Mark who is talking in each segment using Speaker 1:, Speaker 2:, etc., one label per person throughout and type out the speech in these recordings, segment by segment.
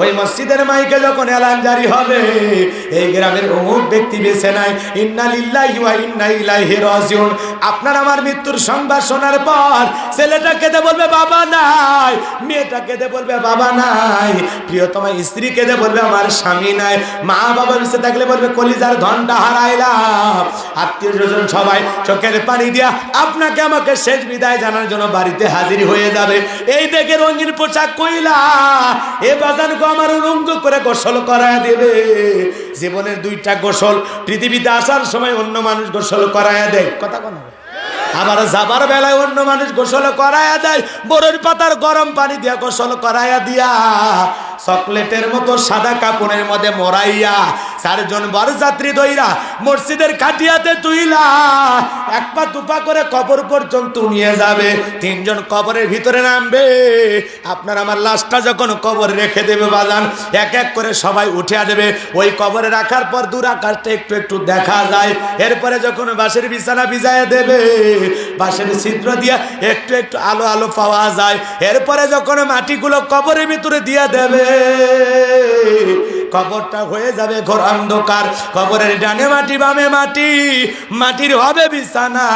Speaker 1: ওই মসজিদের মাইকে যখন এলান জারি হবে, এই গ্রামের অমুক ব্যক্তি বেছে নাই ইন্না লিল্লাহি ওয়া ইন্না ইলাইহি রাজিউন। আপনার আমার মৃত্যুর সংবাদ শোনার পর ছেলেটা কেঁদে বলবে, বাবা নাই। মেয়েটা কেঁদে বলবে, বাবা নাই। প্রিয়তমা স্ত্রী কেঁদে বলবে, আমার স্বামী নাই। মা বাবা বেঁচে থাকলে বলবে, কলিজার ধনটা হারাইলাম। আত্মীয় স্বজন সবাই চোখের পানি দিয়া, আপনাকে আমাকে শেষ বিদায় জানার জন্য বাড়িতে হাজির হয়ে যাবে। এই দেখে রঙিন পোশাক কইলা, এ বাজানকে আমার রঙ্গ করে গোসল করায় দেবে। জীবনের দুইটা গোসল পৃথিবীতে আসার সময় অন্য মানুষ গোসল করায় দেয়। কথা কোনো আবার যাবার বেলায় অন্য মানুষ গোসল করায়া দেয়। বরের পাতার গরম পানি দিয়া গোসল করায়া দিয়া। চকলেটের মতো সাদা কাপড়ের মধ্যে মরাইয়া চারজন বরযাত্রী দইরা মসজিদের কাটিয়াতে তুইলা। এক পা দুপা করে কবর পর্যন্ত নিয়ে যাবে। তিনজন কবরের ভিতরে নামবে। আপনার আমার লাশটা যখন কবর রেখে দেবে বাজান, এক এক করে সবাই উঠে দেবে ওই কবরে রাখার পর দূর আকাশটা একটু একটু দেখা যায়। এরপরে যখন বাঁশের বিছানা ভিজায় দেবে, বাঁশের ছিদ্র দিয়া একটু একটু আলো আলো পাওয়া যায়। এরপরে যখন মাটিগুলো কবরের ভিতরে দিয়া দেবে কবরটা হয়ে যাবে ঘোর অন্ধকার। কবরের ডানে মাটি, বামে মাটি, মাটির হবে বিছানা।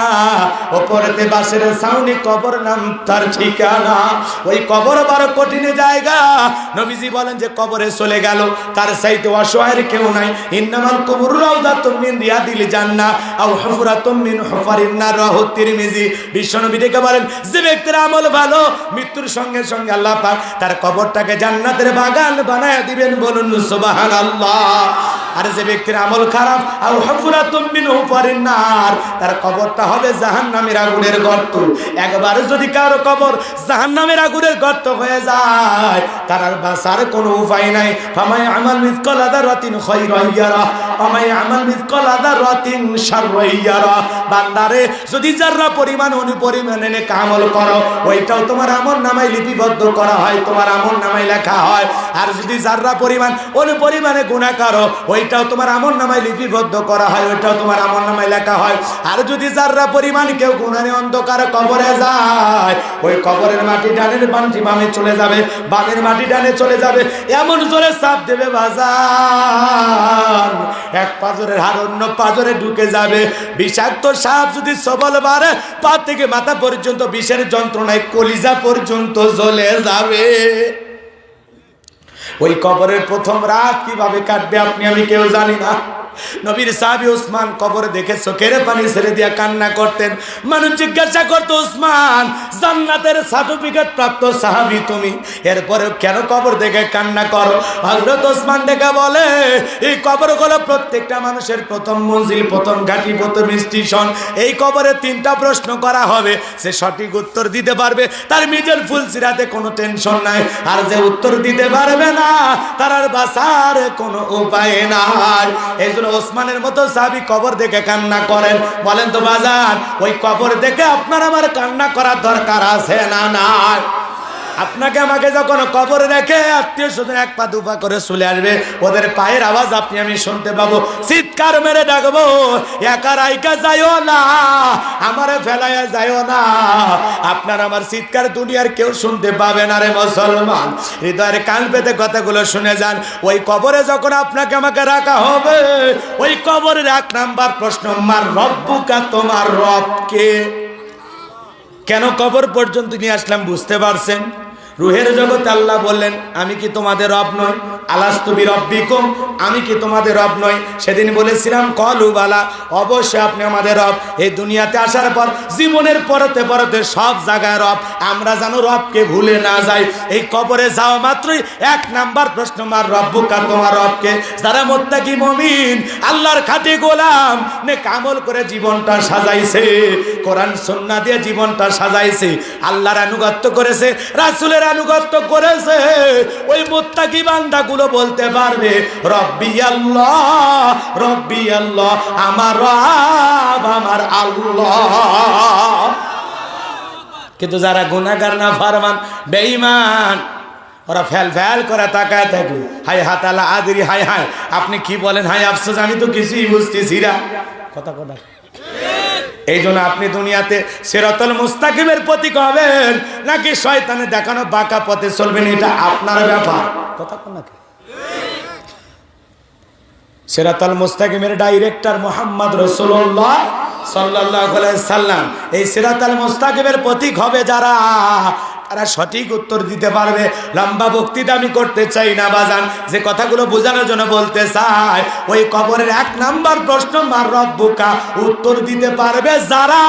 Speaker 1: ওপরেতে বাঁশের সাউনি কবর নাম তার ঠিকানা। ওই কবর বড় কঠিন জায়গা। নবীজি বলেন যে কবরে চলে গেল। তার সাইতে অসহায়ের কেউ নাই। ইন্নামাল কবর রাউদা তুমিন রিয়াদিল জান্নাহ। আও হুফরাতুম মিন হুফারিন নার। রাহু তিরমিজি। বিশ্বনবী ডেকে বলেন, যে ব্যক্তির আমল ভালো, মৃত্যুর সঙ্গে সঙ্গে আল্লাহ পাক তার কবরটাকে জান্নাতের বাগান বানায় দিবেন বলুন সুবহানাল্লাহ। আর যে ব্যক্তির আমল খারাপ, আও হুফরাতুম মিন হুফারিন নার, তার কবরটা হবে জাহান্নামের আগুনের গর্ত। একবার যদি কারও কবর জাহান্নামের আগুনের গর্ত হয়ে যায়, তার আর বাঁচার কোনো উপায় নাই। ফামাই আমাল মিসকাল আদারাতিন খায়রান ইয়ারা, ফামাই আমাল মিসকাল আদারাতিন শাররান ইয়ারা। বান্দারে, যদি যাররা পরিমাণ অনুপরিমাণে নেক আমল করো, ওইটাও তোমার আমল নামায় লিপিবদ্ধ করা হয়, তোমার আমল নামায় লেখা হয়। আর যদি যাররা পরিমাণ অনুপরিমাণে গুনাহ করো ওইটাও তোমার আমল নামায় লিপিবদ্ধ করা হয়, ওইটাও তোমার আমল নামায় লেখা হয়। আর যদি যাররা পরিমাণ কেউ গুনাহে অন্ধকার কবরে যায়, ওই কবরের মাটি ডানের বান্টি বামে চলে যাবে, বামের মাটি ডানে চলে যাবে, এমন জোরে চাপ দেবে বাজার এক পাজরের হার অন্য পাজরে ঢুকে যাবে। বিষাক্ত সাপ যদি সবল বাড়ে, পা থেকে মাথা পর্যন্ত বিষের যন্ত্রণায় কলিজা পর্যন্ত জ্বলে যাবে। ওই কবরের প্রথম রাত কীভাবে কাটবে আপনি আমি কেউ জানি না। নবীর সাহাবি উসমান কবর দেখে চোখের পানি ছেড়ে দিয়া কান্না করতেন। মানুষ জিজ্ঞাসা করতো, উসমান, জান্নাতের সার্টিফিকেট প্রাপ্ত সাহাবি তুমি? এরপরে কেন কবর দেখে কান্না করো? হজরত ওসমান দেখে বলে, এই কবর হলো প্রত্যেকটা মানুষের প্রথম মঞ্জিল, প্রথম ঘাটি, প্রথম স্টেশন। এই কবরে তিনটা প্রশ্ন করা হবে। সে সঠিক উত্তর দিতে পারবে। তার নিজের ফুল সিরাতে কোনো টেনশন নাই। আর যে উত্তর দিতে পারবে না, তার আর বাঁচার কোনো উপায় নাই। এই জন্য ওসমানের মতো সাহাবি কবর দেখে কান্না করেন। বলেন তো বাজার ওই কবর দেখে আপনার আমার কান্না করার দরকার আছে না নাই? আপনাকে আমাকে যখন কবরে রেখে আত্মীয় স্বজন এক পা দুপা করে চলে আসবে, ওদের পায়ের আওয়াজ আপনি আমি শুনতে পাবো। চিৎকার মেরে ডাকবো, একা রাইকা যাইও না, আমারে ফেলাইয়া যাইও না। আপনার আমার চিৎকার দুনিয়ার কেউ শুনতে পাবে না রে মুসলমান। হৃদয়ের কান পেতে কথাগুলো শুনে যান। ওই কবরে যখন আপনাকে আমাকে রাখা হবে, ওই কবরের এক নাম্বার প্রশ্ন, মার রব্বুকা, তোমার রবকে? কেন কবর পর্যন্ত নিয়ে আসলাম বুঝতে পারছেন? রুহের জগতে আল্লাহ বললেন, আমি কি তোমাদের রব নই? আলাস্তুবি রব্বিকুম আমি কি তোমাদের রব নই? সেদিন বলেছিলাম, কলু বালা, অবশ্যই আপনি আমাদের রব। এই দুনিয়াতে আসার পর, জীবনের পরতে পরতে সব জায়গায় রব। আমরা যেন রবকে ভুলে না যাই। এই কবরে যাওয়া মাত্রই এক নাম্বার প্রশ্ন, মার রব্বুকা, তোমার রবকে? যারা মোত্তাকি মমিন, আল্লাহর খাটে গোলাম নে কামল করে জীবনটা সাজাইছে, কোরআন সন্না দিয়ে জীবনটা সাজাইছে, আল্লাহর আনুগত্য করেছে, রাসুলের আনুগত্য করেছে, ওই মোত্তাকি বান্দাগুলো বলতে পারবে, রব্বি আল্লাহ রব্বি আল্লাহ, আমার রব, আমার আল্লাহ। কিন্তু যারা গুনাগার না ফারমান, বেঈমান, ওরা ফ্যাল ফ্যাল করে তাকায় থাকে। হাই হাতালা আদরি হাই হাই আপনি কি বলেন? হাই আফসোস, আমি তো কিছুই বুঝতেছি না। কথা কথা এই জন্য আপনি দুনিয়াতে সেরতল মুস্তাকিমের প্রতীক হবেন। নাকি শয়তানে দেখানো বাঁকা পথে চলবেন, এটা আপনার ব্যাপার। কোন নাকি? সেরাতাল মুস্তাকিমের ডাইরেক্টর মোহাম্মদ রসুল্লাহ সাল্লাহ সাল্লাম। এই সিরাতাল মুস্তাকিমের প্রতীক হবে যারা তারা সঠিক উত্তর দিতে পারবে। লম্বা বক্তৃতা আমি করতে চাই না, বাজান। যে কথাগুলো বোঝানোর জন্য বলতে চাই, ওই কবরের এক নাম্বার প্রশ্ন, মার রব্বুকা? উত্তর দিতে পারবে যারা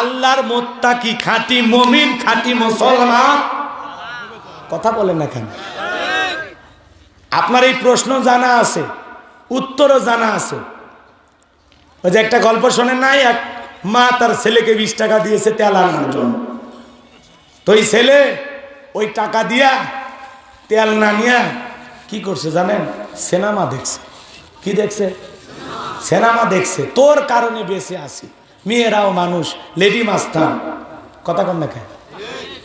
Speaker 1: আল্লাহর মোত্তা কি খাঁটি মমিন, খাঁটি মুসলমান। কথা বলেন না কেন? আপনার এই প্রশ্ন জানা আছে, উত্তরও জানা আছে। ওই যে একটা গল্প শোনেন নাই, এক মা তার ছেলেকে বিশ টাকা দিয়েছে তেল আনার জন্য। তো ওই ছেলে ওই টাকা দিয়া তেল নামিয়া কি করছে জানেন? সিনেমা দেখছে। কি দেখছে? সিনেমা দেখছে। তোর কারণে বেঁচে আসি মেয়েরাও মানুষ, লেডি মাস্তান কথা কন দেখে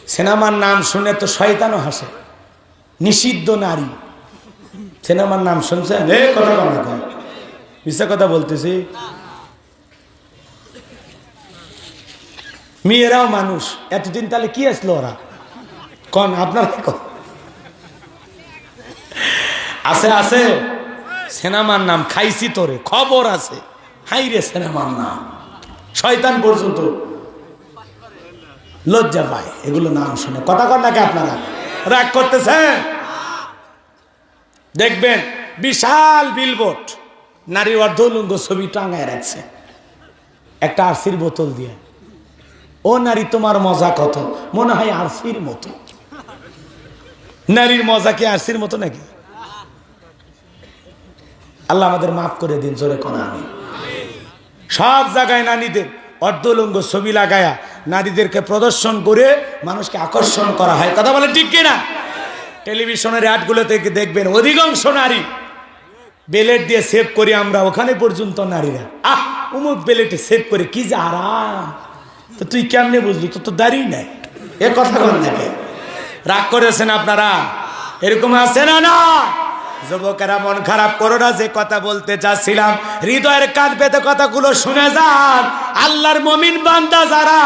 Speaker 1: সিনেমার নাম শুনে তো শয়তানও হাসে। নিষিদ্ধ নারী। সিনেমার নাম শুনছেন? এ, কথা না কন? মিশা কথা বলতেছি? মেয়েরাও মানুষ। এতদিন তাহলে কি আসলো ওরা? কন আপনার আছে আছে। সেনামার নাম খাইছি তোরে। খবর আছে। হাই রে সেনামার নাম। শয়তান পর্যন্ত লজ্জা পায়। এগুলো নাম শুনে। কথা কন নাকি আপনারা? রাগ করতেছেন? দেখবেন, বিশাল বিলবোর্ড নারী অর্ধলুঙ্গ ছবি টাঙায় রাখছে। একটা আরসির বোতল দিয়ে। ও নারী, তোমার মজা কত? মনে হয় আরসির মতো। নারীর মজা কি আরসির মতো নাকি? আল্লাহ আমাদের মাফ করে দিন, জোরে কোনা আমি সব জায়গায় নারীদের অর্ধলঙ্গ ছবি লাগায়া নারীদেরকে প্রদর্শন করে মানুষকে আকর্ষণ করা হয়। কথা বলে ঠিক কিনা? টেলিভিশনের অ্যাডগুলো থেকে দেখবেন, অধিকাংশ নারী বেলেট দিয়ে সেভ করি আমরা, ওখানে পর্যন্ত নারীরা। আহ উমুক বেলেটে সেভ করে কি যে আরাম। তো তুই কেমনে বুঝলি? তো তো দাঁড়িয়ে নাই। এ কথা বল নাকি রাগ করেছেন আপনারা? এরকম আছে না না? যুবকেরা মন খারাপ করো না, যে কথা বলতে চাচ্ছিলাম। হৃদয়ের কান পেতে কথাগুলো শুনে যান। আল্লাহর মমিন বান্দা যারা,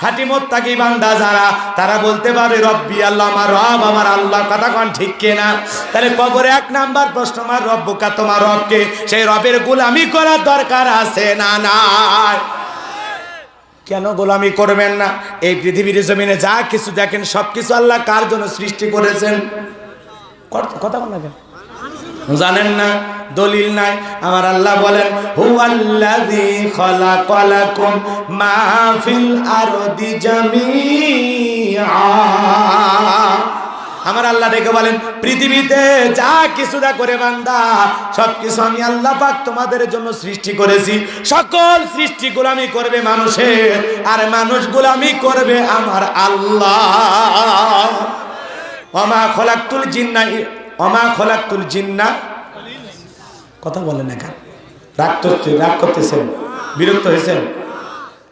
Speaker 1: খাটি মোত্তাকি বান্দা যারা, তারা বলতে পারে, রব্বি আল্লাহ, আমার রব, আমার আল্লাহ। কথা কন ঠিক কিনা? তাহলে কবরে এক নাম্বার প্রশ্ন, আমার রব্বকা তোমার রবকে? সেই রবের গুলামি করার দরকার আছে না নাই? কেন গোলামি করবেন না? এই পৃথিবীর জমিনে যা কিছু দেখেন, সব কিছু আল্লাহ কার জন্য সৃষ্টি করেছেন? কথা বল কেন? জানেন না, দলিল নাই। আমার আল্লাহ বলেন, হুয়াল্লাযী খালাকালাকুম আরদি আমার আল্লাহ ডেকে বলেন, পৃথিবীতে যা কিছুটা করে বান্দা সব কিছু আমি আল্লাহ পাক তোমাদের জন্য সৃষ্টি করেছি। সকল সৃষ্টি গোলামি করবে মানুষের আর মানুষ গোলামি করবে আমার আল্লাহ। অমা খোলাক্তুল জিন্না অমা খোলাক্তুল জিন্না। কথা বলেন না কেন? রাগ করতে রাগ করতেছেন, বিরক্ত হয়েছেন।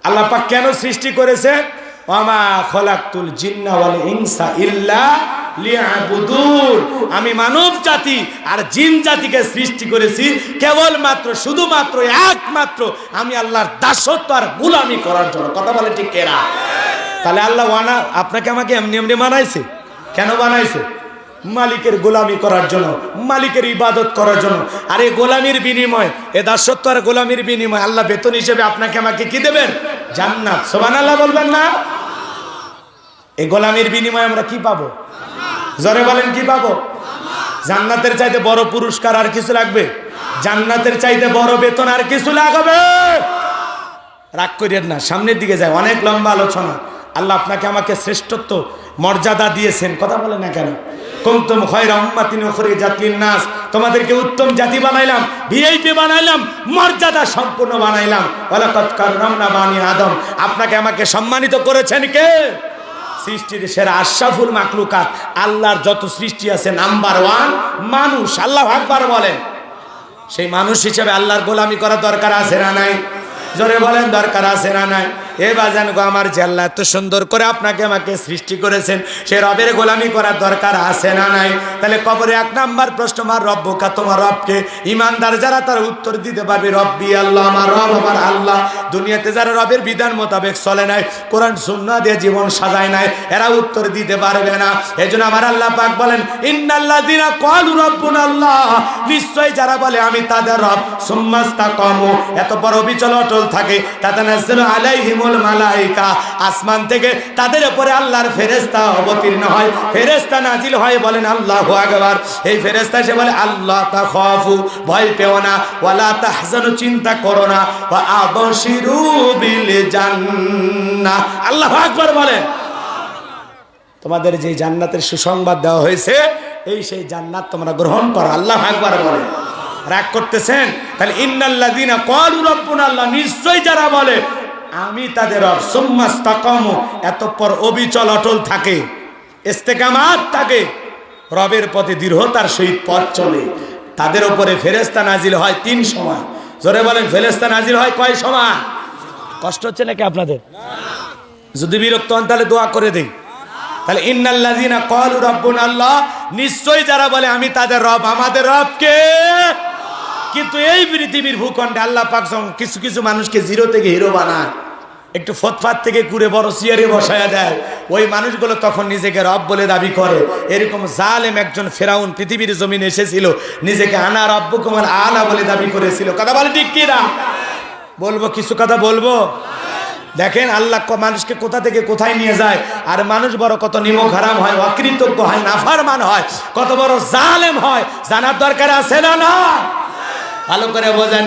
Speaker 1: আল্লাহ পাক কেন সৃষ্টি করেছে? অমা খলাকতুল জিন্না বলে ইনসা ইল্লা আমি মানব জাতি আর জিন জাতিকে সৃষ্টি করেছি, কেবলমাত্র, শুধুমাত্র, একমাত্র আমি আল্লাহর দাসত্ব আর গুলামি করার জন্য। কথা বলে ঠিক কেরা? তাহলে আল্লাহ ওয়ানা, আপনাকে আমাকে এমনি এমনি বানাইছে? কেন বানাইছে? মালিকের গোলামি করার জন্য, মালিকের ইবাদত করার জন্য। আর এই গোলামির বিনিময় এ দাসত্ব আর গোলামির বিনিময় আল্লাহ বেতন হিসেবে আপনাকে আমাকে কি দেবেন? জান্নাত। সোবান আল্লাহ বলবেন না? এই গোলামির বিনিময়ে আমরা কি পাবো? জরে বলেন কি পাবো? জান্নাতের চাইতে বড় পুরস্কার আর কিছু লাগবে? জান্নাতের চাইতে বড় বেতন আর কিছু লাগবে? রাগ করিয়েন না, সামনের দিকে যায় অনেক লম্বা আলোচনা। আল্লাহ আপনাকে আমাকে শ্রেষ্ঠত্ব, মর্যাদা দিয়েছেন, কথা বলে না কেন? কুমতুম খয়রা উম্মাতিন উখরি জাতির নাস তোমাদেরকে উত্তম জাতি বানাইলাম ভিআইপি বানাইলাম, মর্যাদা সম্পূর্ণ বানাইলাম। ওয়ালাকাদ কাররামনা বানি আদম। আপনাকে আমাকে সম্মানিত করেছেন কে? সৃষ্টির সেরা আশাফুল মাকলুকাত আল্লাহর যত সৃষ্টি আছে নাম্বার ওয়ান মানুষ। আল্লাহ আকবার বলেন। সেই মানুষ হিসেবে আল্লাহর গোলামি করা দরকার আছে না নাই? জোরে বলেন, দরকার আছে না নাই? এ বাজান গো, আমার আল্লাহ এত সুন্দর করে আপনাকে আমাকে সৃষ্টি করেছেন, সে রবের গোলামি করার দরকার আছে না নাই? তাহলে কবরে এক নাম্বার প্রশ্ন আমার রব্বকা তোমার রবকে? ইমানদার যারা তার উত্তর দিতে পারবে, রব্বি আল্লাহ, আমার রব, আমার আল্লাহ। দুনিয়াতে যারা রবের বিধান মোতাবেক চলে নাই, কোরআন সুন্না দিয়ে জীবন সাজায় নাই, এরা উত্তর দিতে পারবে না। এই জন্য আমার আল্লাহ পাক বলেন ইন্নাল্লাহ দিনা কল রব্বুন আল্লাহ। নিশ্চয় যারা বলে, আমি তাদের রব। সুম্মাস্তা কম এত বড় অবিচল অটল থাকে তাতে নাজেল মালাইকা, আসমান থেকে তাদের উপরে আল্লাহর ফেরেস্তা অবতীর্ণ হয়। ফেরেস্তা নাজিল হয় বলেন আল্লাহু আকবার। এই ফেরেস্তা সে বলে, আল্লাহ তা খাফু ভয় পেও না, ওয়ালা তাহজানু, চিন্তা করো না, ওয়া বলেন। তোমাদের যে জান্নাতের সুসংবাদ দেওয়া হয়েছে, এই সেই জান্নাত তোমরা গ্রহণ করো, আল্লাহ বলে রাগ করতেছেন? তাহলে ইন্নাল্লাযিনা ক্বালু রাব্বুনা, আল্লাহ নিশ্চয় যারা বলে আমি তাদের এতপর অবিচল অটল থাকে, ইস্তেকামাত থাকে। রবের পথে দৃঢ়তার সহিত পথ চলে। তাদের উপরে ফেরেস্তা নাজিল হয় তিন সময়। জোরে বলেন ফেরেস্তা নাজিল হয় কয় সময়? কষ্ট হচ্ছে নাকি আপনাদের? যদি বিরক্ত হন, তাহলে দোয়া করে দেই। তাহলে ইন্নাল্লাযিনা ক্বালু রাব্বুনা আল্লাহ, নিশ্চয়ই যারা বলে, আমি তাদের রব, আমাদের রবকে কিন্তু এই পৃথিবীর ভূখণ্ডে আল্লাহ পাক কিছু কিছু মানুষকে জিরো থেকে হিরো বানায়, একটু ফতফাত থেকে কুড়ে বড় সিয়ারে বসায়া দেয়, ওই মানুষগুলো তখন নিজেকে রব বলে দাবি করে। এরকম জালেম একজন ফেরাউন পৃথিবীর জমিনে এসেছিল, নিজেকে আনা রব্ব কুমার আলা বলে দাবি করেছিল। কথা বলে ঠিক কিনা বলব, কিছু কথা বলব? দেখেন আল্লাহ মানুষকে কোথা থেকে কোথায় নিয়ে যায়? আর মানুষ বড় কত নিমক হারাম হয়, অকৃতজ্ঞ হয়, নাফারমান হয়, কত বড় জালেম হয়, জানার দরকার আছে না না ভালো করে বোঝেন।